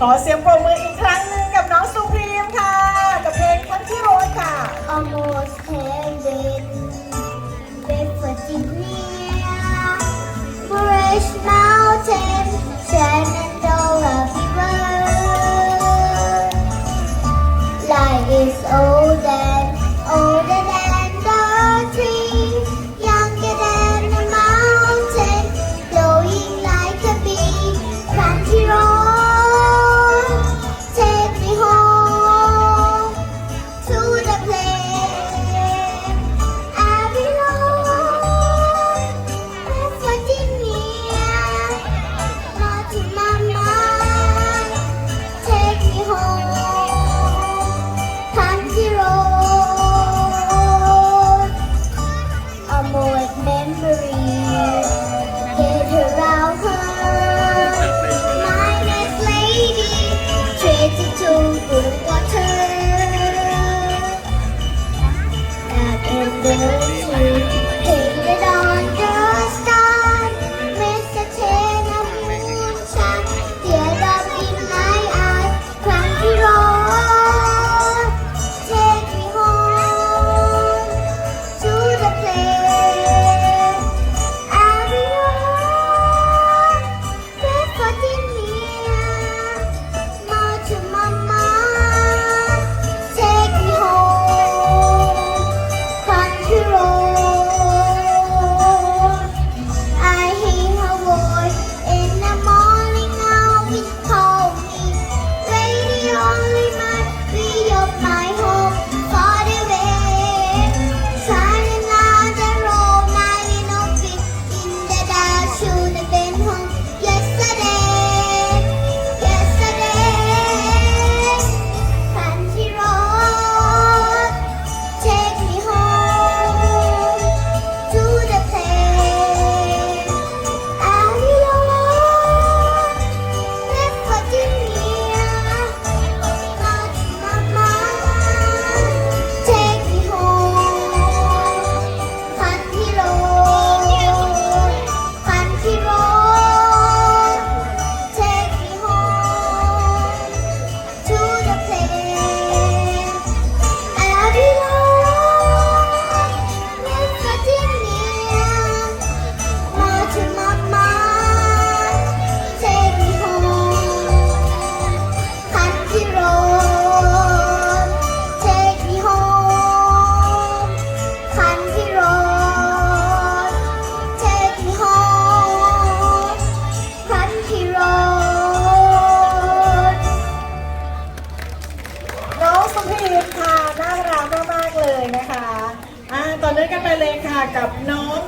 ขอเสียงปรบมืออีกครั้งหนึ่งกับน้องสุพรีมค่ะ กับเพลงคนที่โรยค่ะ Almost heaven Wait for the green Fresh mountain Shannon the ด้วยกันไปเลยค่ะกับน้อง